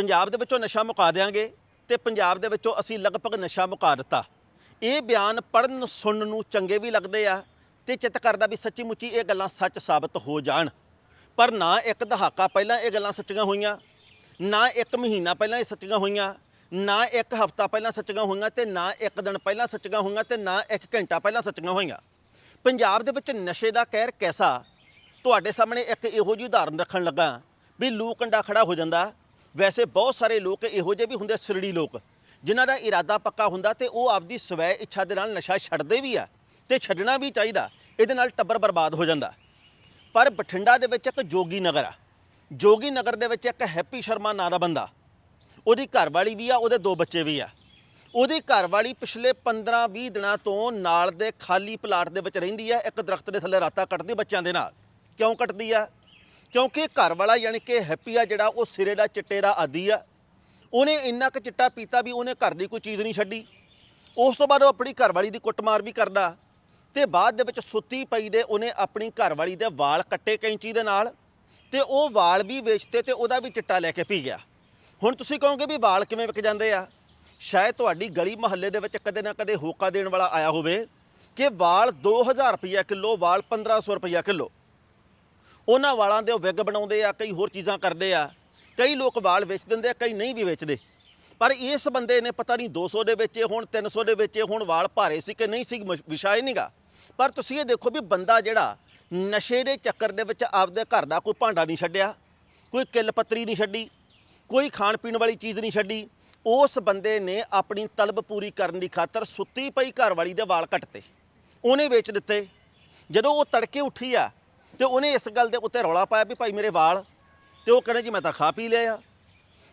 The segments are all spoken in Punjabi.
ਪੰਜਾਬ ਦੇ ਵਿੱਚੋਂ ਨਸ਼ਾ ਮੁਕਾ ਦਿਆਂਗੇ ਤੇ ਪੰਜਾਬ ਦੇ ਵਿੱਚੋਂ ਅਸੀਂ ਲਗਭਗ ਨਸ਼ਾ ਮੁਕਾ ਦਿੱਤਾ। ਇਹ ਬਿਆਨ ਪੜਨ ਸੁਣਨ ਨੂੰ ਚੰਗੇ ਵੀ ਲੱਗਦੇ ਆ ਤੇ ਚਿੱਤ ਕਰਦਾ ਵੀ ਸੱਚੀ ਮੁੱਚੀ ਇਹ ਗੱਲਾਂ ਸੱਚ ਸਾਬਤ ਹੋ ਜਾਣ। ਪਰ ਨਾ ਇੱਕ ਦਹਾਕਾ ਪਹਿਲਾਂ ਇਹ ਗੱਲਾਂ ਸੱਚੀਆਂ ਹੋਈਆਂ, ਨਾ ਇੱਕ ਮਹੀਨਾ ਪਹਿਲਾਂ ਇਹ ਸੱਚੀਆਂ ਹੋਈਆਂ, ਨਾ ਇੱਕ ਹਫ਼ਤਾ ਪਹਿਲਾਂ ਸੱਚੀਆਂ ਹੋਈਆਂ ਤੇ ਨਾ ਇੱਕ ਦਿਨ ਪਹਿਲਾਂ ਸੱਚੀਆਂ ਹੋਈਆਂ ਤੇ ਨਾ ਇੱਕ ਘੰਟਾ ਪਹਿਲਾਂ ਸੱਚੀਆਂ ਹੋਈਆਂ। ਪੰਜਾਬ ਦੇ ਵਿੱਚ ਨਸ਼ੇ ਦਾ ਕਹਿਰ ਕੈਸਾ? ਤੁਹਾਡੇ ਸਾਹਮਣੇ ਇੱਕ ਇਹੋ ਜਿਹੀ ਉਦਾਹਰਨ ਰੱਖਣ ਲੱਗਾ ਵੀ ਲੂ ਕੰਡਾ ਖੜਾ ਹੋ ਜਾਂਦਾ ਵੈਸੇ ਬਹੁਤ ਸਾਰੇ ਲੋਕ ਇਹੋ ਜਿਹੇ ਵੀ ਹੁੰਦੇ ਸਿਰੜੀ ਲੋਕ, ਜਿਨ੍ਹਾਂ ਦਾ ਇਰਾਦਾ ਪੱਕਾ ਹੁੰਦਾ ਤੇ ਉਹ ਆਪਦੀ ਸਵੈ ਇੱਛਾ ਦੇ ਨਾਲ ਨਸ਼ਾ ਛੱਡਦੇ ਵੀ ਆ ਤੇ ਛੱਡਣਾ ਵੀ ਚਾਹੀਦਾ, ਇਹਦੇ ਨਾਲ ਟੱਬਰ ਬਰਬਾਦ ਹੋ ਜਾਂਦਾ। ਪਰ ਬਠਿੰਡਾ ਦੇ ਵਿੱਚ ਇੱਕ ਜੋਗੀ ਨਗਰ ਆ, ਜੋਗੀ ਨਗਰ ਦੇ ਵਿੱਚ ਇੱਕ ਹੈਪੀ ਸ਼ਰਮਾ ਨਾਂ ਦਾ ਬੰਦਾ, ਉਹਦੀ ਘਰਵਾਲੀ ਵੀ ਆ, ਉਹਦੇ ਦੋ ਬੱਚੇ ਵੀ ਆ। ਉਹਦੀ ਘਰਵਾਲੀ ਪਿਛਲੇ 15-20 ਦਿਨਾਂ ਤੋਂ ਨਾਲ ਦੇ ਖਾਲੀ ਪਲਾਟ ਦੇ ਵਿੱਚ ਰਹਿੰਦੀ ਆ, ਇੱਕ ਦਰਖਤ ਦੇ ਥੱਲੇ ਰਾਤਾਂ ਕੱਟਦੀ ਬੱਚਿਆਂ ਦੇ ਨਾਲ। ਕਿਉਂ ਕੱਟਦੀ ਆ? ਕਿਉਂਕਿ ਘਰ ਵਾਲਾ ਯਾਨੀ ਕਿ ਹੈਪੀ ਆ ਜਿਹੜਾ, ਉਹ ਸਿਰੇ ਦਾ ਚਿੱਟੇ ਦਾ ਆਦੀ ਆ। ਉਹਨੇ ਇੰਨਾ ਕੁ ਚਿੱਟਾ ਪੀਤਾ ਵੀ ਉਹਨੇ ਘਰ ਦੀ ਕੋਈ ਚੀਜ਼ ਨਹੀਂ ਛੱਡੀ। ਉਸ ਤੋਂ ਬਾਅਦ ਉਹ ਆਪਣੀ ਘਰਵਾਲੀ ਦੀ ਕੁੱਟਮਾਰ ਵੀ ਕਰਦਾ। ਤੇ ਬਾਅਦ ਦੇ ਵਿੱਚ ਸੁੱਤੀ ਪਈ ਦੇ ਉਹਨੇ ਆਪਣੀ ਘਰਵਾਲੀ ਦੇ ਵਾਲ ਕੱਟੇ ਕੈਂਚੀ ਦੇ ਨਾਲ ਤੇ ਉਹ ਵਾਲ ਵੀ ਵੇਚਤੇ ਤੇ ਉਹਦਾ ਵੀ ਚਿੱਟਾ ਲੈ ਕੇ ਪੀ ਗਿਆ। ਹੁਣ ਤੁਸੀਂ ਕਹੋਗੇ ਵੀ ਵਾਲ ਕਿਵੇਂ ਵਿਕ ਜਾਂਦੇ ਆ? ਸ਼ਾਇਦ ਤੁਹਾਡੀ ਗਲੀ ਮੁਹੱਲੇ ਦੇ ਵਿੱਚ ਕਦੇ ਨਾ ਕਦੇ ਹੋਕਾ ਦੇਣ ਵਾਲਾ ਆਇਆ ਹੋਵੇ ਕਿ ਵਾਲ 2000 ਰੁਪਈਆ ਕਿਲੋ, ਵਾਲ 1500 ਰੁਪਈਆ ਕਿਲੋ। ਉਹਨਾਂ ਵਾਲਾਂ ਦੇ ਉਹ ਵਿਗ ਬਣਾਉਂਦੇ ਆ, ਕਈ ਹੋਰ ਚੀਜ਼ਾਂ ਕਰਦੇ ਆ। ਕਈ ਲੋਕ ਵਾਲ ਵੇਚ ਦਿੰਦੇ ਆ, ਕਈ ਨਹੀਂ ਵੀ ਵੇਚਦੇ। ਪਰ ਇਸ ਬੰਦੇ ਨੇ ਪਤਾ ਨਹੀਂ 200 ਦੇ ਵਿੱਚ ਹੁਣ 300 ਦੇ ਵਿੱਚ ਹੁਣ, ਵਾਲ ਭਾਰੇ ਸੀ ਕਿ ਨਹੀਂ ਸੀ ਮ- ਵਿਸ਼ਾ ਹੀ ਨਹੀਂਗਾ ਪਰ ਤੁਸੀਂ ਇਹ ਦੇਖੋ ਵੀ ਬੰਦਾ ਜਿਹੜਾ ਨਸ਼ੇ ਦੇ ਚੱਕਰ ਦੇ ਵਿੱਚ ਆਪਦੇ ਘਰ ਦਾ ਕੋਈ ਭਾਂਡਾ ਨਹੀਂ ਛੱਡਿਆ, ਕੋਈ ਕਿੱਲ ਪੱਤਰੀ ਨਹੀਂ ਛੱਡੀ, ਕੋਈ ਖਾਣ ਪੀਣ ਵਾਲੀ ਚੀਜ਼ ਨਹੀਂ ਛੱਡੀ, ਉਸ ਬੰਦੇ ਨੇ ਆਪਣੀ ਤਲਬ ਪੂਰੀ ਕਰਨ ਦੀ ਖਾਤਰ ਸੁੱਤੀ ਪਈ ਘਰ ਵਾਲੀ ਦੇ ਵਾਲ ਕੱਟਤੇ। ਉਹਨੇ ਵੇਚ ਦਿੱਤੇ। ਜਦੋਂ ਉਹ ਤੜਕੇ ਉੱਠੀ ਆ ਤੇ ਉਹਨੇ ਇਸ ਗੱਲ ਦੇ ਉੱਤੇ ਰੌਲਾ ਪਾਇਆ ਵੀ ਭਾਈ ਮੇਰੇ ਵਾਲ, ਤੇ ਉਹ ਕਹਿੰਦਾ ਜੀ ਮੈਂ ਤਾਂ ਖਾ ਪੀ ਲਿਆ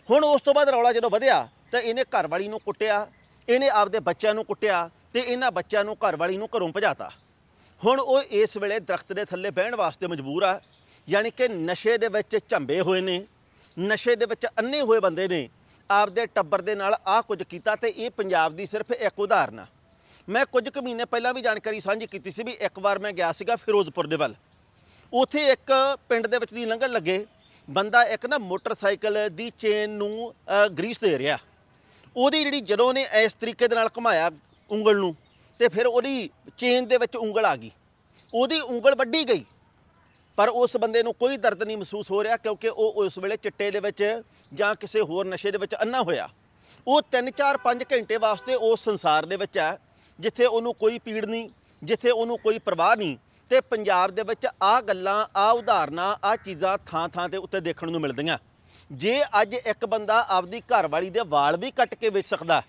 ਹੁਣ ਉਸ ਤੋਂ ਬਾਅਦ ਰੌਲਾ ਜਦੋਂ ਵਧਿਆ, ਤਾਂ ਇਹਨੇ ਘਰਵਾਲੀ ਨੂੰ ਕੁੱਟਿਆ, ਇਹਨੇ ਆਪਦੇ ਬੱਚਿਆਂ ਨੂੰ ਕੁੱਟਿਆ, ਤੇ ਇਹਨਾਂ ਬੱਚਿਆਂ ਨੂੰ ਘਰਵਾਲੀ ਨੂੰ ਘਰੋਂ ਭਜਾਤਾ। ਹੁਣ ਉਹ ਇਸ ਵੇਲੇ ਦਰਖਤ ਦੇ ਥੱਲੇ ਬਹਿਣ ਵਾਸਤੇ ਮਜਬੂਰ ਆ, ਯਾਨੀ ਕਿ ਨਸ਼ੇ ਦੇ ਵਿੱਚ ਝੰਬੇ ਹੋਏ ਨੇ, ਨਸ਼ੇ ਦੇ ਵਿੱਚ ਅੰਨੇ ਹੋਏ ਬੰਦੇ ਨੇ, ਆਪਦੇ ਟੱਬਰ ਦੇ ਨਾਲ ਆਹ ਕੁਝ ਕੀਤਾ ਤੇ ਇਹ ਪੰਜਾਬ ਦੀ ਸਿਰਫ ਇੱਕ ਉਦਾਹਰਨ ਆ। ਮੈਂ ਕੁਝ ਕੁ ਮਹੀਨੇ ਪਹਿਲਾਂ ਵੀ ਜਾਣਕਾਰੀ ਸਾਂਝੀ ਕੀਤੀ ਸੀ ਵੀ ਇੱਕ ਵਾਰ ਮੈਂ ਗਿਆ ਸੀਗਾ ਫਿਰੋਜ਼ਪੁਰ ਦੇ ਵੱਲ। ਉੱਥੇ ਇੱਕ ਪਿੰਡ ਦੇ ਵਿੱਚ ਦੀ ਲੰਘਣ ਲੱਗੇ। ਬੰਦਾ ਇੱਕ ਨਾ ਮੋਟਰਸਾਈਕਲ ਦੀ ਚੇਨ ਨੂੰ ਗਰੀਸ ਦੇ ਰਿਹਾ। ਉਹਦੀ ਜਿਹੜੀ ਜਦੋਂ ਨੇ ਇਸ ਤਰੀਕੇ ਦੇ ਨਾਲ ਘੁਮਾਇਆ ਉਂਗਲ ਨੂੰ, ਤੇ ਫਿਰ ਉਹਦੀ ਚੇਨ ਦੇ ਵਿੱਚ ਉਂਗਲ ਆ ਗਈ। ਉਹਦੀ ਉਂਗਲ ਵੱਢੀ ਗਈ। ਪਰ ਉਸ ਬੰਦੇ ਨੂੰ ਕੋਈ ਦਰਦ ਨਹੀਂ ਮਹਿਸੂਸ ਹੋ ਰਿਹਾ ਕਿਉਂਕਿ ਉਹ ਉਸ ਵੇਲੇ ਚਿੱਟੇ ਦੇ ਵਿੱਚ ਜਾਂ ਕਿਸੇ ਹੋਰ ਨਸ਼ੇ ਦੇ ਵਿੱਚ ਅੰਨਾ ਹੋਇਆ। ਉਹ 3 4 5 ਘੰਟੇ ਵਾਸਤੇ ਉਸ ਸੰਸਾਰ ਦੇ ਵਿੱਚ ਹੈ, ਜਿੱਥੇ ਉਹਨੂੰ ਕੋਈ ਪੀੜ ਨਹੀਂ, ਜਿੱਥੇ ਉਹਨੂੰ ਕੋਈ ਪਰਵਾਹ ਨਹੀਂ। ਤੇ ਪੰਜਾਬ ਦੇ ਵਿੱਚ ਆ ਗੱਲਾਂ, ਆ ਉਦਾਹਰਨਾਂ, ਆ ਚੀਜ਼ਾਂ ਥਾਂ ਥਾਂ ਤੇ ਉੱਤੇ ਦੇਖਣ ਨੂੰ ਮਿਲਦੀਆਂ। ਜੇ ਅੱਜ ਇੱਕ ਬੰਦਾ ਆਪਦੀ ਘਰਵਾਲੀ ਦੇ ਵਾਲ ਵੀ ਕੱਟ ਕੇ ਵੇਚ ਸਕਦਾ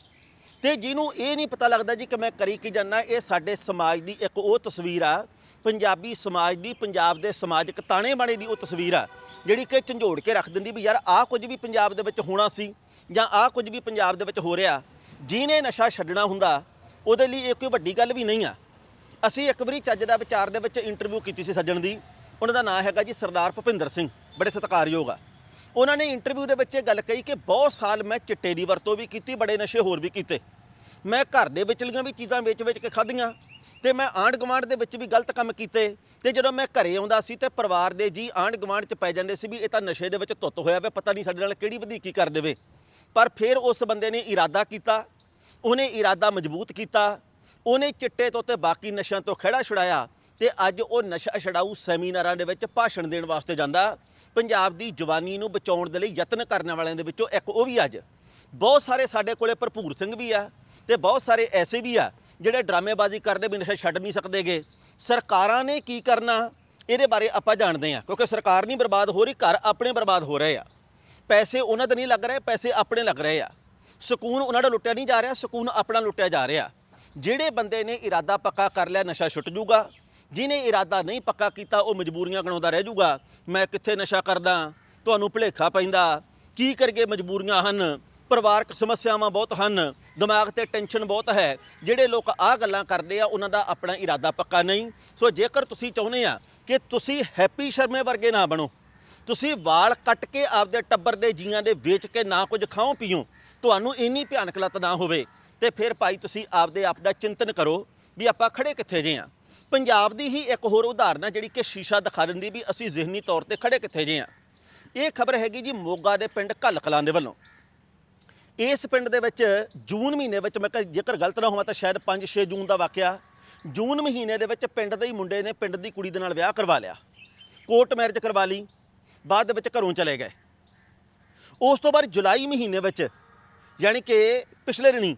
ਤੇ ਜਿਹਨੂੰ ਇਹ ਨਹੀਂ ਪਤਾ ਲੱਗਦਾ ਜੀ ਕਿ ਮੈਂ ਕਰੀ ਕੀ ਜਾਣਾ ਇਹ ਸਾਡੇ ਸਮਾਜ ਦੀ ਇੱਕ ਉਹ ਤਸਵੀਰ ਆ। ਪੰਜਾਬੀ ਸਮਾਜ ਦੀ, ਪੰਜਾਬ ਦੇ ਸਮਾਜਿਕ ਤਾਣੇ ਬਾਣੇ ਦੀ ਉਹ ਤਸਵੀਰ ਆ, ਜਿਹੜੀ ਕਿ ਝੰਜੋੜ ਕੇ ਰੱਖ ਦਿੰਦੀ ਵੀ ਯਾਰ ਆਹ ਕੁਝ ਵੀ ਪੰਜਾਬ ਦੇ ਵਿੱਚ ਹੋਣਾ ਸੀ ਜਾਂ ਆਹ ਕੁਝ ਵੀ ਪੰਜਾਬ ਦੇ ਵਿੱਚ ਹੋ ਰਿਹਾ। ਜਿਹਨੇ ਨਸ਼ਾ ਛੱਡਣਾ ਹੁੰਦਾ, ਉਹਦੇ ਲਈ ਇਹ ਕੋਈ ਵੱਡੀ ਗੱਲ ਵੀ ਨਹੀਂ ਆ। ਅਸੀਂ ਇੱਕ ਵਾਰੀ ਚੱਜ ਦਾ ਵਿਚਾਰ ਦੇ ਵਿੱਚ ਇੰਟਰਵਿਊ ਕੀਤੀ ਸੀ ਸੱਜਣ ਦੀ। ਉਹਨਾਂ ਦਾ ਨਾਮ ਹੈਗਾ ਜੀ ਸਰਦਾਰ ਭੁਪਿੰਦਰ ਸਿੰਘ, ਬੜੇ ਸਤਿਕਾਰਯੋਗ ਆ। ਉਹਨਾਂ ਨੇ ਇੰਟਰਵਿਊ ਦੇ ਵਿੱਚ ਇਹ ਗੱਲ ਕਹੀ ਕਿ ਬਹੁਤ ਸਾਲ ਮੈਂ ਚਿੱਟੇ ਦੀ ਵਰਤੋਂ ਵੀ ਕੀਤੀ, ਬੜੇ ਨਸ਼ੇ ਹੋਰ ਵੀ ਕੀਤੇ। ਮੈਂ ਘਰ ਦੇ ਵਿਚਲੀਆਂ ਵੀ ਚੀਜ਼ਾਂ ਵੇਚ-ਵੇਚ ਕੇ ਖਾਧੀਆਂ ਤੇ ਮੈਂ ਆਂਢ ਗੁਆਂਢ ਦੇ ਵਿੱਚ ਵੀ ਗਲਤ ਕੰਮ ਕੀਤੇ ਤੇ ਜਦੋਂ ਮੈਂ ਘਰੇ ਆਉਂਦਾ ਸੀ ਤੇ ਪਰਿਵਾਰ ਦੇ ਜੀ ਆਂਢ ਗੁਆਂਢ 'ਚ ਪੈ ਜਾਂਦੇ ਸੀ ਵੀ ਇਹ ਤਾਂ ਨਸ਼ੇ ਦੇ ਵਿੱਚ ਧੁੱਤ ਹੋਇਆ ਵੇ, ਪਤਾ ਨਹੀਂ ਸਾਡੇ ਨਾਲ ਕਿਹੜੀ ਵਧੀਕੀ ਕਰ ਦੇਵੇ। ਪਰ ਫਿਰ ਉਸ ਬੰਦੇ ਨੇ ਇਰਾਦਾ ਕੀਤਾ, ਉਹਨੇ ਇਰਾਦਾ ਮਜ਼ਬੂਤ ਕੀਤਾ ਉਹਨੇ ਚਿੱਟੇ ਤੋਂ ਤੇ ਬਾਕੀ ਨਸ਼ਿਆਂ ਤੋਂ ਖਿਹੜਾ ਛੁਡਾਇਆ ਤੇ ਅੱਜ ਉਹ ਨਸ਼ਾ ਛਡਾਊ ਸੈਮੀਨਾਰਾਂ ਦੇ ਵਿੱਚ ਭਾਸ਼ਣ ਦੇਣ ਵਾਸਤੇ ਜਾਂਦਾ। ਪੰਜਾਬ ਦੀ ਜਵਾਨੀ ਨੂੰ ਬਚਾਉਣ ਦੇ ਲਈ ਯਤਨ ਕਰਨ ਵਾਲਿਆਂ ਦੇ ਵਿੱਚੋਂ ਇੱਕ ਉਹ ਵੀ ਅੱਜ। ਬਹੁਤ ਸਾਰੇ ਸਾਡੇ ਕੋਲੇ ਭਰਪੂਰ ਸਿੰਘ ਵੀ ਆ ਤੇ ਬਹੁਤ ਸਾਰੇ ਐਸੇ ਵੀ ਆ ਜਿਹੜੇ ਡਰਾਮੇਬਾਜ਼ੀ ਕਰਦੇ ਵੀ ਨਸ਼ਾ ਛੱਡ ਨਹੀਂ ਸਕਦੇਗੇ ਸਰਕਾਰਾਂ ਨੇ ਕੀ ਕਰਨਾ? ਇਹਦੇ ਬਾਰੇ ਆਪਾਂ ਜਾਣਦੇ ਆ ਕਿਉਂਕਿ ਸਰਕਾਰ ਨਹੀਂ ਬਰਬਾਦ ਹੋ ਰਹੀ, ਘਰ ਆਪਣੇ ਬਰਬਾਦ ਹੋ ਰਹੇ ਆ। ਪੈਸੇ ਉਹਨਾਂ ਦੇ ਨਹੀਂ ਲੱਗ ਰਹੇ, ਪੈਸੇ ਆਪਣੇ ਲੱਗ ਰਹੇ ਆ। ਸਕੂਨ ਉਹਨਾਂ ਦਾ ਲੁੱਟਿਆ ਨਹੀਂ ਜਾ ਰਿਹਾ, ਸਕੂਨ ਆਪਣਾ ਲੁੱਟਿਆ ਜਾ ਰਿਹਾ। ਜਿਹੜੇ ਬੰਦੇ ਨੇ ਇਰਾਦਾ ਪੱਕਾ ਕਰ ਲਿਆ, ਨਸ਼ਾ ਛੁੱਟ ਜੂਗਾ। ਜਿਹਨੇ ਇਰਾਦਾ ਨਹੀਂ ਪੱਕਾ ਕੀਤਾ, ਉਹ ਮਜਬੂਰੀਆਂ ਗਣਾਉਂਦਾ ਰਹਿ ਜੂਗਾ। ਮੈਂ ਕਿੱਥੇ ਨਸ਼ਾ ਕਰਦਾ? ਤੁਹਾਨੂੰ ਭੁਲੇਖਾ ਪੈਂਦਾ। ਕੀ ਕਰਕੇ ਮਜਬੂਰੀਆਂ ਹਨ। ਪਰਿਵਾਰਕ ਸਮੱਸਿਆਵਾਂ ਬਹੁਤ ਹਨ। ਦਿਮਾਗ ਤੇ ਟੈਨਸ਼ਨ ਬਹੁਤ ਹੈ। ਜਿਹੜੇ ਲੋਕ ਆਹ ਗੱਲਾਂ ਕਰਦੇ ਆ, ਉਹਨਾਂ ਦਾ ਆਪਣਾ ਇਰਾਦਾ ਪੱਕਾ ਨਹੀਂ। ਸੋ ਜੇਕਰ ਤੁਸੀਂ ਚਾਹੁੰਦੇ ਆ ਕਿ ਤੁਸੀਂ ਹੈਪੀ ਸ਼ਰਮੇ ਵਰਗੇ ਨਾ ਬਣੋ, ਤੁਸੀਂ ਵਾਲ ਕੱਟ ਕੇ ਆਪਦੇ ਟੱਬਰ ਦੇ ਜੀਆਂ ਦੇ ਵੇਚ ਕੇ ਨਾ ਕੁਝ ਖਾਓ ਪੀਓ ਤੁਹਾਨੂੰ ਇੰਨੀ ਭਿਆਨਕ ਲੱਤ ਨਾ ਹੋਵੇ। ਤੇ ਫਿਰ ਭਾਈ ਤੁਸੀਂ ਆਪਦੇ ਆਪ ਦਾ ਚਿੰਤਨ ਕਰੋ ਵੀ ਆਪਾਂ ਖੜੇ ਕਿੱਥੇ ਜੇ ਆ ਪੰਜਾਬ ਦੀ ਹੀ ਇੱਕ ਹੋਰ ਉਦਾਹਰਨ ਹੈ ਜਿਹੜੀ ਕਿ ਸ਼ੀਸ਼ਾ ਦਿਖਾ ਦਿੰਦੀ ਵੀ ਅਸੀਂ ਜ਼ਿਹਨੀ ਤੌਰ ਤੇ ਖੜੇ ਕਿੱਥੇ ਜੇ ਆ ਇਹ ਖਬਰ ਹੈਗੀ ਜੀ ਮੋਗਾ ਦੇ ਪਿੰਡ ਘੱਲ ਕਲਾਂ ਦੇ ਵੱਲੋਂ। ਇਸ ਪਿੰਡ ਦੇ ਵਿੱਚ ਜੂਨ ਮਹੀਨੇ ਵਿੱਚ ਮੈਂ ਕ- ਜੇਕਰ ਗਲਤ ਨਾ ਹੋਵਾਂ ਤਾਂ ਸ਼ਾਇਦ 5-6 ਜੂਨ ਦਾ ਵਾਕਿਆ, ਜੂਨ ਮਹੀਨੇ ਦੇ ਵਿੱਚ ਪਿੰਡ ਦੇ ਹੀ ਮੁੰਡੇ ਨੇ ਪਿੰਡ ਦੀ ਕੁੜੀ ਦੇ ਨਾਲ ਵਿਆਹ ਕਰਵਾ ਲਿਆ। ਕੋਰਟ ਮੈਰਿਜ ਕਰਵਾ ਲਈ, ਬਾਅਦ ਦੇ ਵਿੱਚ ਘਰੋਂ ਚਲੇ ਗਏ। ਉਸ ਤੋਂ ਬਾਅਦ ਜੁਲਾਈ ਮਹੀਨੇ ਵਿੱਚ ਯਾਨੀ ਕਿ ਪਿਛਲੇ ਦਿਨੀ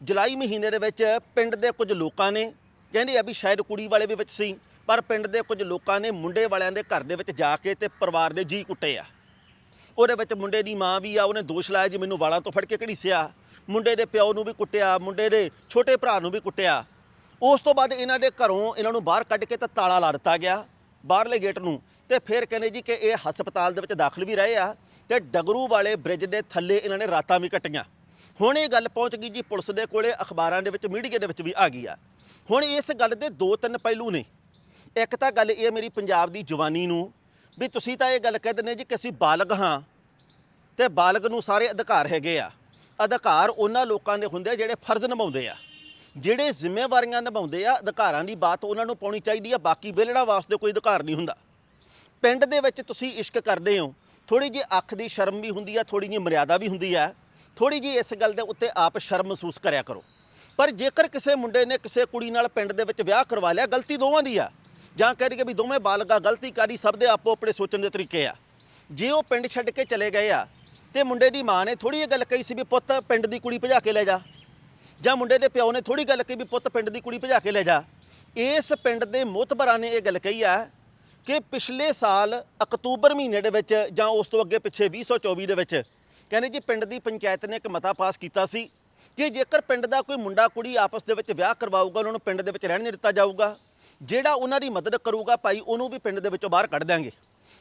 ਜੁਲਾਈ ਮਹੀਨੇ ਦੇ ਵਿੱਚ ਪਿੰਡ ਦੇ ਕੁਝ ਲੋਕਾਂ ਨੇ, ਕਹਿੰਦੇ ਆ ਵੀ ਸ਼ਾਇਦ ਕੁੜੀ ਵਾਲੇ ਵੀ ਵਿੱਚ ਸੀ, ਪਰ ਪਿੰਡ ਦੇ ਕੁਝ ਲੋਕਾਂ ਨੇ ਮੁੰਡੇ ਵਾਲਿਆਂ ਦੇ ਘਰ ਦੇ ਵਿੱਚ ਜਾ ਕੇ ਤੇ ਪਰਿਵਾਰ ਦੇ ਜੀ ਕੁੱਟੇ ਆ। ਉਹਦੇ ਵਿੱਚ ਮੁੰਡੇ ਦੀ ਮਾਂ ਵੀ ਆ, ਉਹਨੇ ਦੋਸ਼ ਲਾਇਆ ਜੀ ਮੈਨੂੰ ਵਾਲਾਂ ਤੋਂ ਫੜ ਕੇ ਘੜੀਸਿਆ। ਮੁੰਡੇ ਦੇ ਪਿਓ ਨੂੰ ਵੀ ਕੁੱਟਿਆ, ਮੁੰਡੇ ਦੇ ਛੋਟੇ ਭਰਾ ਨੂੰ ਵੀ ਕੁੱਟਿਆ। ਉਸ ਤੋਂ ਬਾਅਦ ਇਹਨਾਂ ਦੇ ਘਰੋਂ ਇਹਨਾਂ ਨੂੰ ਬਾਹਰ ਕੱਢ ਕੇ ਤਾਂ ਤਾਲਾ ਲਾ ਦਿੱਤਾ ਗਿਆ, ਬਾਹਰਲੇ ਗੇਟ ਨੂੰ। ਤੇ ਫਿਰ ਕਹਿੰਦੇ ਜੀ ਕਿ ਇਹ ਹਸਪਤਾਲ ਦੇ ਵਿੱਚ ਦਾਖਲ ਵੀ ਰਹੇ ਆ ਤੇ ਡਗਰੂ ਵਾਲੇ ਬ੍ਰਿਜ ਦੇ ਥੱਲੇ ਇਹਨਾਂ ਨੇ ਰਾਤਾਂ ਵੀ ਕੱਟੀਆਂ। ਹੁਣ ਇਹ ਗੱਲ ਪਹੁੰਚ ਗਈ ਜੀ ਪੁਲਿਸ ਦੇ ਕੋਲੇ, ਅਖਬਾਰਾਂ ਦੇ ਵਿੱਚ, ਮੀਡੀਆ ਦੇ ਵਿੱਚ ਵੀ ਆ ਗਈ ਆ। ਹੁਣ ਇਸ ਗੱਲ ਦੇ ਦੋ ਤਿੰਨ ਪਹਿਲੂ ਨੇ। ਇੱਕ ਤਾਂ ਗੱਲ ਇਹ ਮੇਰੀ ਪੰਜਾਬ ਦੀ ਜਵਾਨੀ ਨੂੰ, ਵੀ ਤੁਸੀਂ ਤਾਂ ਇਹ ਗੱਲ ਕਹਿ ਦਿੰਦੇ ਜੀ ਕਿ ਅਸੀਂ ਬਾਲਗ ਹਾਂ ਤੇ ਬਾਲਗ ਨੂੰ ਸਾਰੇ ਅਧਿਕਾਰ ਹੈਗੇ ਆ। ਅਧਿਕਾਰ ਉਹਨਾਂ ਲੋਕਾਂ ਦੇ ਹੁੰਦੇ ਆ ਜਿਹੜੇ ਫਰਜ਼ ਨਿਭਾਉਂਦੇ ਆ। ਜਿਹੜੇ ਜ਼ਿੰਮੇਵਾਰੀਆਂ ਨਿਭਾਉਂਦੇ ਆ, ਅਧਿਕਾਰਾਂ ਦੀ ਬਾਤ ਉਹਨਾਂ ਨੂੰ ਪਾਉਣੀ ਚਾਹੀਦੀ ਆ, ਬਾਕੀ ਵਿਹਲੜਾ ਵਾਸਤੇ ਕੋਈ ਅਧਿਕਾਰ ਨਹੀਂ ਹੁੰਦਾ। ਪਿੰਡ ਦੇ ਵਿੱਚ ਤੁਸੀਂ ਇਸ਼ਕ ਕਰਦੇ ਹੋ ਥੋੜੀ ਜਿਹੀ ਅੱਖ ਦੀ ਸ਼ਰਮ ਵੀ ਹੁੰਦੀ ਆ ਥੋੜੀ ਜਿਹੀ ਮਰਿਆਦਾ ਵੀ ਹੁੰਦੀ ਆ। ਥੋੜੀ ਜਿਹੀ ਇਸ ਗੱਲ ਦੇ ਉੱਤੇ ਆਪ ਸ਼ਰਮ ਮਹਿਸੂਸ ਕਰਿਆ ਕਰੋ। ਪਰ ਜੇਕਰ ਕਿਸੇ ਮੁੰਡੇ ਨੇ ਕਿਸੇ ਕੁੜੀ ਨਾਲ ਪਿੰਡ ਦੇ ਵਿੱਚ ਵਿਆਹ ਕਰਵਾ ਲਿਆ, ਗਲਤੀ ਦੋਵਾਂ ਦੀ ਆ। ਜਾਂ ਕਹਿ ਦਈਏ ਵੀ ਦੋਵੇਂ ਬਾਲਗਾ ਗਲਤੀ ਕਰੀ ਸਭ ਦੇ ਆਪੋ ਆਪਣੇ ਸੋਚਣ ਦੇ ਤਰੀਕੇ ਆ। ਜੇ ਉਹ ਪਿੰਡ ਛੱਡ ਕੇ ਚਲੇ ਗਏ ਆ, ਤੇ ਮੁੰਡੇ ਦੀ ਮਾਂ ਨੇ ਥੋੜੀ ਇਹ ਗੱਲ ਕਹੀ ਸੀ ਵੀ ਪੁੱਤ ਪਿੰਡ ਦੀ ਕੁੜੀ ਭਜਾ ਕੇ ਲੈ ਜਾ। ਜਾਂ ਮੁੰਡੇ ਦੇ ਪਿਓ ਨੇ ਥੋੜੀ ਗੱਲ ਕਹੀ ਵੀ ਪੁੱਤ ਪਿੰਡ ਦੀ ਕੁੜੀ ਭਜਾ ਕੇ ਲੈ ਜਾ। ਇਸ ਪਿੰਡ ਦੇ ਮੋਤਬਰਾਂ ਨੇ ਇਹ ਗੱਲ ਕਹੀ ਆ ਕਿ ਪਿਛਲੇ ਸਾਲ ਅਕਤੂਬਰ ਮਹੀਨੇ ਦੇ ਵਿੱਚ ਜਾਂ ਉਸ ਤੋਂ ਅੱਗੇ ਪਿੱਛੇ 2024 ਦੇ ਵਿੱਚ ਕਹਿੰਦੇ ਜੀ ਪਿੰਡ ਦੀ ਪੰਚਾਇਤ ਨੇ ਇੱਕ ਮਤਾ ਪਾਸ ਕੀਤਾ ਸੀ ਕਿ ਜੇਕਰ ਪਿੰਡ ਦਾ ਕੋਈ ਮੁੰਡਾ ਕੁੜੀ ਆਪਸ ਦੇ ਵਿੱਚ ਵਿਆਹ ਕਰਵਾਊਗਾ, ਉਹਨਾਂ ਨੂੰ ਪਿੰਡ ਦੇ ਵਿੱਚ ਰਹਿਣ ਨਹੀਂ ਦਿੱਤਾ ਜਾਊਗਾ, ਜਿਹੜਾ ਉਹਨਾਂ ਦੀ ਮਦਦ ਕਰੂਗਾ ਭਾਈ, ਉਹਨੂੰ ਵੀ ਪਿੰਡ ਦੇ ਵਿੱਚੋਂ ਬਾਹਰ ਕੱਢ ਦਿਆਂਗੇ।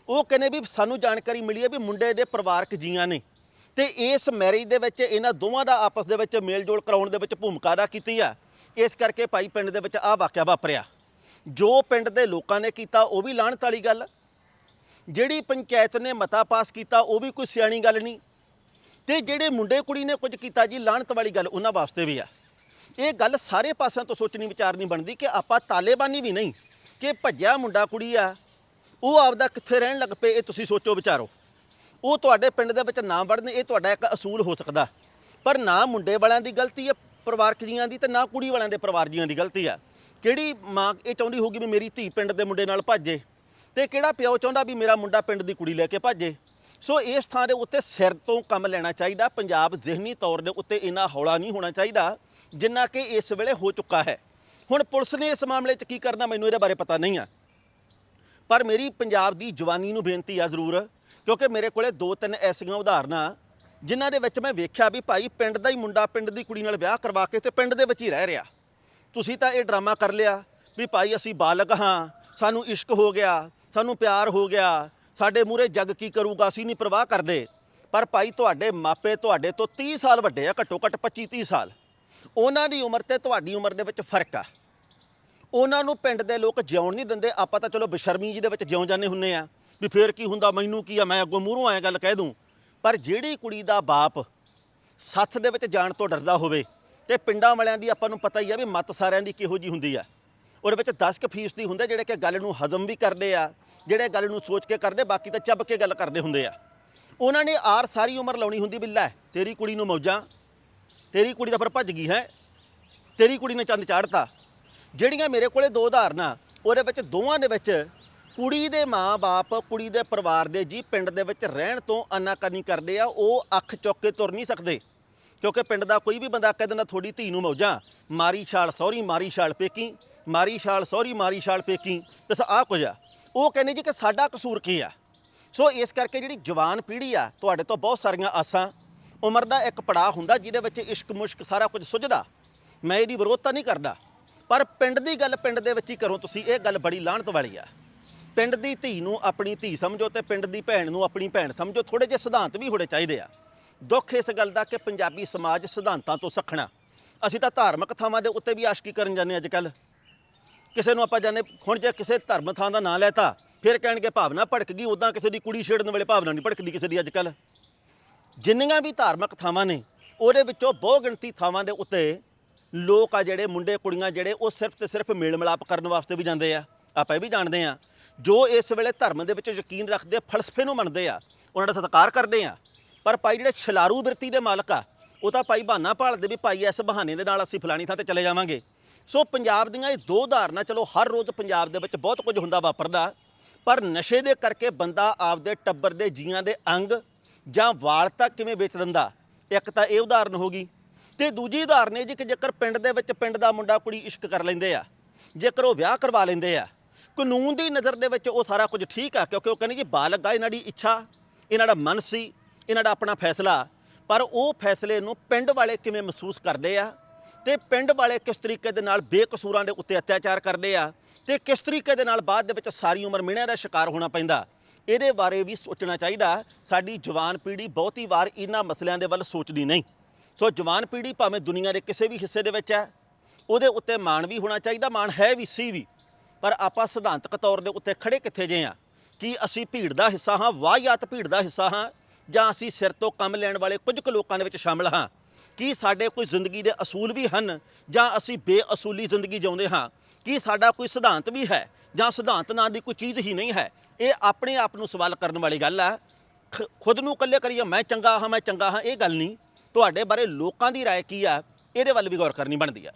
ਉਹ ਕਹਿੰਦੇ ਵੀ ਸਾਨੂੰ ਜਾਣਕਾਰੀ ਮਿਲੀ ਹੈ ਵੀ ਮੁੰਡੇ ਦੇ ਪਰਿਵਾਰਕ ਜੀਆਂ ਨੇ ਤੇ ਇਸ ਮੈਰਿਜ ਦੇ ਵਿੱਚ ਇਹਨਾਂ ਦੋਵਾਂ ਦਾ ਆਪਸ ਦੇ ਵਿੱਚ ਮੇਲ ਜੋਲ ਕਰਾਉਣ ਦੇ ਵਿੱਚ ਭੂਮਿਕਾ ਅਦਾ ਕੀਤੀ ਆ। ਇਸ ਕਰਕੇ ਭਾਈ ਪਿੰਡ ਦੇ ਵਿੱਚ ਆਹ ਵਾਕਿਆ ਵਾਪਰਿਆ। ਜੋ ਪਿੰਡ ਦੇ ਲੋਕਾਂ ਨੇ ਕੀਤਾ, ਉਹ ਵੀ ਲਾਹਣਤ ਵਾਲੀ ਗੱਲ। ਜਿਹੜੀ ਪੰਚਾਇਤ ਨੇ ਮਤਾ ਪਾਸ ਕੀਤਾ, ਉਹ ਵੀ ਕੋਈ ਸਿਆਣੀ ਗੱਲ ਨਹੀਂ। ਤੇ ਜਿਹੜੇ ਮੁੰਡੇ ਕੁੜੀ ਨੇ ਕੁਝ ਕੀਤਾ ਜੀ ਲਾਹਣਤ ਵਾਲੀ ਗੱਲ ਉਹਨਾਂ ਵਾਸਤੇ ਵੀ ਆ। ਇਹ ਗੱਲ ਸਾਰੇ ਪਾਸਿਆਂ ਤੋਂ ਸੋਚਣੀ ਵਿਚਾਰਨੀ ਬਣਦੀ ਕਿ ਆਪਾਂ ਤਾਲੇਬਾਨੀ ਵੀ ਨਹੀਂ ਕਿ ਭੱਜਿਆ ਮੁੰਡਾ ਕੁੜੀ ਆ, ਉਹ ਆਪਦਾ ਕਿੱਥੇ ਰਹਿਣ ਲੱਗ ਪਏ, ਇਹ ਤੁਸੀਂ ਸੋਚੋ ਵਿਚਾਰੋ। ਉਹ ਤੁਹਾਡੇ ਪਿੰਡ ਦੇ ਵਿੱਚ ਨਾ ਵੜਨ, ਇਹ ਤੁਹਾਡਾ ਇੱਕ ਅਸੂਲ ਹੋ ਸਕਦਾ। ਪਰ ਨਾ ਮੁੰਡੇ ਵਾਲਿਆਂ ਦੀ ਗਲਤੀ ਹੈ, ਪਰਿਵਾਰਕ ਜੀਆਂ ਦੀ ਤੇ ਨਾ ਕੁੜੀ ਵਾਲਿਆਂ ਦੇ ਪਰਿਵਾਰ ਜੀਆਂ ਦੀ ਗਲਤੀ ਆ। ਕਿਹੜੀ ਮਾਂ ਇਹ ਚਾਹੁੰਦੀ ਹੋਊਗੀ ਵੀ ਮੇਰੀ ਧੀ ਪਿੰਡ ਦੇ ਮੁੰਡੇ ਨਾਲ ਭੱਜੇ ਤੇ ਕਿਹੜਾ ਪਿਓ ਚਾਹੁੰਦਾ ਵੀ ਮੇਰਾ ਮੁੰਡਾ ਪਿੰਡ ਦੀ ਕੁੜੀ ਲੈ ਕੇ ਭੱਜੇ? ਸੋ ਇਸ ਥਾਂ ਦੇ ਉੱਤੇ ਸਿਰ ਤੋਂ ਕੰਮ ਲੈਣਾ ਚਾਹੀਦਾ। ਪੰਜਾਬ ਜ਼ਿਹਨੀ ਤੌਰ ਦੇ ਉੱਤੇ ਇੰਨਾ ਹੌਲਾ ਨਹੀਂ ਹੋਣਾ ਚਾਹੀਦਾ ਜਿੰਨਾ ਕਿ ਇਸ ਵੇਲੇ ਹੋ ਚੁੱਕਾ ਹੈ। ਹੁਣ ਪੁਲਿਸ ਨੇ ਇਸ ਮਾਮਲੇ 'ਚ ਕੀ ਕਰਨਾ ਮੈਨੂੰ ਇਹਦੇ ਬਾਰੇ ਪਤਾ ਨਹੀਂ ਆ। ਪਰ ਮੇਰੀ ਪੰਜਾਬ ਦੀ ਜਵਾਨੀ ਨੂੰ ਬੇਨਤੀ ਆ ਜ਼ਰੂਰ, ਕਿਉਂਕਿ ਮੇਰੇ ਕੋਲੇ ਦੋ ਤਿੰਨ ਐਸੀਆਂ ਉਦਾਹਰਨਾਂ, ਜਿਨ੍ਹਾਂ ਦੇ ਵਿੱਚ ਮੈਂ ਵੇਖਿਆ ਵੀ ਭਾਈ ਪਿੰਡ ਦਾ ਹੀ ਮੁੰਡਾ ਪਿੰਡ ਦੀ ਕੁੜੀ ਨਾਲ ਵਿਆਹ ਕਰਵਾ ਕੇ ਤੇ ਪਿੰਡ ਦੇ ਵਿੱਚ ਹੀ ਰਹਿ ਰਿਹਾ। ਤੁਸੀਂ ਤਾਂ ਇਹ ਡਰਾਮਾ ਕਰ ਲਿਆ ਵੀ ਭਾਈ ਅਸੀਂ ਬਾਲਗ ਹਾਂ, ਸਾਨੂੰ ਇਸ਼ਕ ਹੋ ਗਿਆ, ਸਾਨੂੰ ਪਿਆਰ ਹੋ ਗਿਆ ਸਾਡੇ ਮੂਹਰੇ ਜੱਗ ਕੀ ਕਰੂਗਾ? ਅਸੀਂ ਨਹੀਂ ਪਰਵਾਹ ਕਰਦੇ। ਪਰ ਭਾਈ, ਤੁਹਾਡੇ ਮਾਪੇ ਤੁਹਾਡੇ ਤੋਂ 30 ਸਾਲ ਵੱਡੇ ਆ, ਘੱਟੋ ਘੱਟ 25 30 ਸਾਲ। ਉਹਨਾਂ ਦੀ ਉਮਰ ਤੇ ਤੁਹਾਡੀ ਉਮਰ ਦੇ ਵਿੱਚ ਫ਼ਰਕ ਆ। ਉਹਨਾਂ ਨੂੰ ਪਿੰਡ ਦੇ ਲੋਕ ਜਿਉਣ ਨਹੀਂ ਦਿੰਦੇ। ਆਪਾਂ ਤਾਂ ਚਲੋ ਬਸ਼ਰਮੀ ਜੀ ਦੇ ਵਿੱਚ ਜਿਉਂ ਜਾਂਦੇ ਹੁੰਨੇ ਆ ਵੀ ਫੇਰ ਕੀ ਹੁੰਦਾ, ਮੈਨੂੰ ਕੀ ਆ, ਮੈਂ ਅੱਗੋਂ ਮੂਹਰੋਂ ਆਏ ਗੱਲ ਕਹਿ ਦੂੰ। ਪਰ ਜਿਹੜੀ ਕੁੜੀ ਦਾ ਬਾਪ ਸੱਥ ਦੇ ਵਿੱਚ ਜਾਣ ਤੋਂ ਡਰਦਾ ਹੋਵੇ ਤੇ ਪਿੰਡਾਂ ਵਾਲਿਆਂ ਦੀ ਆਪਾਂ ਨੂੰ ਪਤਾ ਹੀ ਆ ਵੀ ਮਤ ਸਾਰਿਆਂ ਦੀ ਕਿਹੋ ਜੀ ਹੁੰਦੀ ਆ। ਉਹਦੇ ਵਿੱਚ 10 ਕੁ ਫੀਸਦੀ ਹੁੰਦੇ ਜਿਹੜੇ ਕਿ ਗੱਲ ਨੂੰ ਹਜ਼ਮ ਵੀ ਕਰਦੇ ਆ, ਜਿਹੜੇ ਗੱਲ ਨੂੰ ਸੋਚ ਕੇ ਕਰਦੇ, ਬਾਕੀ ਤਾਂ ਚੱਬ ਕੇ ਗੱਲ ਕਰਦੇ ਹੁੰਦੇ ਆ। ਉਹਨਾਂ ਨੇ ਆਰ ਸਾਰੀ ਉਮਰ ਲਾਉਣੀ ਹੁੰਦੀ ਵੀ ਤੇਰੀ ਕੁੜੀ ਨੂੰ ਮੌਜਾਂ, ਤੇਰੀ ਕੁੜੀ ਤਾਂ ਫਿਰ ਭੱਜ ਗਈ ਹੈ, ਤੇਰੀ ਕੁੜੀ ਨੇ ਚੰਦ ਚਾੜਤਾ। ਜਿਹੜੀਆਂ ਮੇਰੇ ਕੋਲੇ ਦੋ ਉਦਾਹਰਨਾਂ, ਉਹਦੇ ਵਿੱਚ ਦੋਵਾਂ ਦੇ ਵਿੱਚ ਕੁੜੀ ਦੇ ਮਾਂ-ਬਾਪ ਕੁੜੀ ਦੇ ਪਰਿਵਾਰ ਦੇ ਜੀ ਪਿੰਡ ਦੇ ਵਿੱਚ ਰਹਿਣ ਤੋਂ ਅਨਾਕਾਨੀ ਕਰਦੇ ਆ, ਉਹ ਅੱਖ ਚੁੱਕ ਕੇ ਤੁਰ ਨਹੀਂ ਸਕਦੇ। ਕਿਉਂਕਿ ਪਿੰਡ ਦਾ ਕੋਈ ਵੀ ਬੰਦਾ ਕਹਿ ਦਿੰਦਾ ਤੁਹਾਡੀ ਧੀ ਨੂੰ ਮੌਜਾਂ, ਮਾਰੀ ਛਾਲ ਸੌਰੀ ਮਾਰੀ ਛਾਲ ਪੇਕੀ। ਮਾਰੀ ਛਾਲ, ਸੌਰੀ ਮਾਰੀ ਛਾਲ ਪੇਕੀ ਦੱਸ ਆਹ ਕੁਝ ਆ। ਉਹ ਕਹਿੰਦੇ ਜੀ ਕਿ ਸਾਡਾ ਕਸੂਰ ਕੀ ਆ? ਸੋ ਇਸ ਕਰਕੇ ਜਿਹੜੀ ਜਵਾਨ ਪੀੜ੍ਹੀ ਆ, ਤੁਹਾਡੇ ਤੋਂ ਬਹੁਤ ਸਾਰੀਆਂ ਆਸਾਂ। ਉਮਰ ਦਾ ਇੱਕ ਪੜਾਅ ਹੁੰਦਾ ਜਿਹਦੇ ਵਿੱਚ ਇਸ਼ਕ ਮੁਸ਼ਕ ਸਾਰਾ ਕੁਝ ਸੁੱਝਦਾ। ਮੈਂ ਇਹਦੀ ਵਿਰੋਧਤਾ ਨਹੀਂ ਕਰਦਾ। ਪਰ ਪਿੰਡ ਦੀ ਗੱਲ ਪਿੰਡ ਦੇ ਵਿੱਚ ਹੀ ਕਰੋ, ਤੁਸੀਂ ਇਹ ਗੱਲ ਬੜੀ ਲਾਹਣਤ ਵਾਲੀ ਆ। ਪਿੰਡ ਦੀ ਧੀ ਨੂੰ ਆਪਣੀ ਧੀ ਸਮਝੋ ਤੇ ਪਿੰਡ ਦੀ ਭੈਣ ਨੂੰ ਆਪਣੀ ਭੈਣ ਸਮਝੋ ਥੋੜੇ ਜਿਹੇ ਸਿਧਾਂਤ ਵੀ ਹੋਣੇ ਚਾਹੀਦੇ ਆ। ਦੁੱਖ ਇਸ ਗੱਲ ਦਾ ਕਿ ਪੰਜਾਬੀ ਸਮਾਜ ਸਿਧਾਂਤਾਂ ਤੋਂ ਸਖਣਾ। ਅਸੀਂ ਤਾਂ ਧਾਰਮਿਕ ਥਾਵਾਂ ਦੇ ਉੱਤੇ ਵੀ ਆਸ਼ਕੀ ਕਰਨ ਜਾਂਦੇ ਅੱਜ ਕੱਲ੍ਹ। ਕਿਸੇ ਨੂੰ ਆਪਾਂ ਜਾਣੇ ਹੁਣ ਜੇ ਕਿਸੇ ਧਰਮ ਥਾਂ ਦਾ ਨਾਂ ਲੈਤਾ ਫਿਰ ਕਹਿਣਗੇ ਭਾਵਨਾ ਭੜਕ ਗਈ ਉਦਾਂ ਕਿਸੇ ਦੀ ਕੁੜੀ ਛੇੜਨ ਵੇਲੇ ਭਾਵਨਾ ਨਹੀਂ ਭੜਕਦੀ ਕਿਸੇ ਦੀ ਅੱਜ ਕੱਲ ਜਿੰਨੀਆਂ ਵੀ ਧਾਰਮਿਕ ਥਾਵਾਂ ਨੇ ਉਹਦੇ ਵਿੱਚੋਂ ਬਹੁ ਗਿਣਤੀ ਥਾਵਾਂ ਦੇ ਉੱਤੇ ਲੋਕ ਆ ਜਿਹੜੇ ਮੁੰਡੇ ਕੁੜੀਆਂ ਜਿਹੜੇ ਉਹ ਸਿਰਫ ਤੇ ਸਿਰਫ ਮੇਲ ਮਿਲਾਪ ਕਰਨ ਵਾਸਤੇ ਵੀ ਜਾਂਦੇ ਆ। ਆਪਾਂ ਇਹ ਵੀ ਜਾਣਦੇ ਆ ਜੋ ਇਸ ਵੇਲੇ ਧਰਮ ਦੇ ਵਿੱਚ ਯਕੀਨ ਰੱਖਦੇ ਆ, ਫਲਸਫੇ ਨੂੰ ਮੰਨਦੇ ਆ ਉਹਨਾਂ ਦਾ ਸਤਿਕਾਰ ਕਰਦੇ ਆ। ਪਰ ਭਾਈ ਜਿਹੜੇ ਛਲਾਰੂ ਬਿਰਤੀ ਦੇ ਮਾਲਕ ਆ ਉਹ ਤਾਂ ਭਾਈ ਬਹਾਨਾ ਭਾਲਦੇ ਵੀ ਭਾਈ ਇਸ ਬਹਾਨੇ ਦੇ ਨਾਲ ਅਸੀਂ ਫਲਾਣੀ ਥਾਂ ਤੇ ਚਲੇ ਜਾਵਾਂਗੇ। ਸੋ ਪੰਜਾਬ ਦੀਆਂ ਇਹ ਦੋ ਧਾਰਨਾ ਚਲੋ ਹਰ ਰੋਜ਼ ਪੰਜਾਬ ਦੇ ਵਿੱਚ ਬਹੁਤ ਕੁਝ ਹੁੰਦਾ ਵਾਪਰਦਾ, ਪਰ ਨਸ਼ੇ ਦੇ ਕਰਕੇ ਬੰਦਾ ਆਪਦੇ ਟੱਬਰ ਦੇ ਜੀਆਂ ਦੇ ਅੰਗ ਜਾਂ ਵਾਲ ਤੱਕ ਕਿਵੇਂ ਵੇਚ ਦਿੰਦਾ? ਇੱਕ ਤਾਂ ਇਹ ਉਦਾਹਰਨ ਹੋ ਗਈ ਤੇ ਦੂਜੀ ਉਦਾਹਰਨ ਇਹ ਜੀ ਕਿ ਜੇਕਰ ਪਿੰਡ ਦੇ ਵਿੱਚ ਪਿੰਡ ਦਾ ਮੁੰਡਾ ਕੁੜੀ ਇਸ਼ਕ ਕਰ ਲੈਂਦੇ ਆ, ਜੇਕਰ ਉਹ ਵਿਆਹ ਕਰਵਾ ਲੈਂਦੇ ਆ, ਕਾਨੂੰਨ ਦੀ ਨਜ਼ਰ ਦੇ ਵਿੱਚ ਉਹ ਸਾਰਾ ਕੁਝ ਠੀਕ ਆ, ਕਿਉਂਕਿ ਉਹ ਕਹਿੰਦੇ ਜੀ ਬਾਲਗ ਆ ਇਹਨਾਂ ਦੀ ਇੱਛਾ, ਇਹਨਾਂ ਦਾ ਮਨ ਸੀ, ਇਹਨਾਂ ਦਾ ਆਪਣਾ ਫੈਸਲਾ, ਪਰ ਉਹ ਫੈਸਲੇ ਨੂੰ ਪਿੰਡ ਵਾਲੇ ਕਿਵੇਂ ਮਹਿਸੂਸ ਕਰਦੇ ਆ? ਤੇ ਪਿੰਡ ਵਾਲੇ ਕਿਸ ਤਰੀਕੇ ਦੇ ਨਾਲ ਬੇਕਸੂਰਾਂ ਦੇ ਉੱਤੇ ਅਤਿਆਚਾਰ ਕਰਦੇ ਆ ਤੇ ਕਿਸ ਤਰੀਕੇ ਦੇ ਨਾਲ ਬਾਅਦ ਦੇ ਵਿੱਚ ਸਾਰੀ ਉਮਰ ਮਿਹਣਿਆਂ ਦਾ ਸ਼ਿਕਾਰ ਹੋਣਾ ਪੈਂਦਾ, ਇਹਦੇ ਬਾਰੇ ਵੀ ਸੋਚਣਾ ਚਾਹੀਦਾ। ਸਾਡੀ ਜਵਾਨ ਪੀੜ੍ਹੀ ਬਹੁਤੀ ਵਾਰ ਇਹਨਾਂ ਮਸਲਿਆਂ ਦੇ ਵੱਲ ਸੋਚਦੀ ਨਹੀਂ। ਸੋ ਜਵਾਨ ਪੀੜ੍ਹੀ ਭਾਵੇਂ ਦੁਨੀਆ ਦੇ ਕਿਸੇ ਵੀ ਹਿੱਸੇ ਦੇ ਵਿੱਚ ਹੈ, ਉਹਦੇ ਉੱਤੇ ਮਾਣ ਵੀ ਹੋਣਾ ਚਾਹੀਦਾ, ਮਾਣ ਹੈ ਵੀ, ਸੀ ਵੀ। ਪਰ ਆਪਾਂ ਸਿਧਾਂਤਕ ਤੌਰ ਦੇ ਉੱਤੇ ਖੜੇ ਕਿੱਥੇ ਜੇ ਆ? ਕਿ ਅਸੀਂ ਭੀੜ ਦਾ ਹਿੱਸਾ ਹਾਂ, ਵਾਹਿਯਾਤ ਭੀੜ ਦਾ ਹਿੱਸਾ ਹਾਂ, ਜਾਂ ਅਸੀਂ ਸਿਰ ਤੋਂ ਕੰਮ ਲੈਣ ਵਾਲੇ ਕੁਝ ਕੁ ਲੋਕਾਂ ਦੇ ਵਿੱਚ ਸ਼ਾਮਲ ਹਾਂ? ਕੀ ਸਾਡੇ ਕੋਈ ਜ਼ਿੰਦਗੀ ਦੇ ਅਸੂਲ ਵੀ ਹਨ ਜਾਂ ਅਸੀਂ ਬੇਅਸੂਲੀ ਜ਼ਿੰਦਗੀ ਜਿਉਂਦੇ ਹਾਂ ਕੀ ਸਾਡਾ ਕੋਈ ਸਿਧਾਂਤ ਵੀ ਹੈ ਜਾਂ ਸਿਧਾਂਤ ਨਾਂ ਦੀ ਕੋਈ ਚੀਜ਼ ਹੀ ਨਹੀਂ ਹੈ ਇਹ ਆਪਣੇ ਆਪ ਨੂੰ ਸਵਾਲ ਕਰਨ ਵਾਲੀ ਗੱਲ ਹੈ ਖ- ਖੁਦ ਨੂੰ ਇਕੱਲੇ ਕਰੀਏ ਮੈਂ ਚੰਗਾ ਹਾਂ ਮੈਂ ਚੰਗਾ ਹਾਂ ਇਹ ਗੱਲ ਨਹੀਂ ਤੁਹਾਡੇ ਬਾਰੇ ਲੋਕਾਂ ਦੀ رائے ਕੀ ਆ ਇਹਦੇ ਵੱਲ ਵੀ ਗੌਰ ਕਰਨੀ ਬਣਦੀ ਆ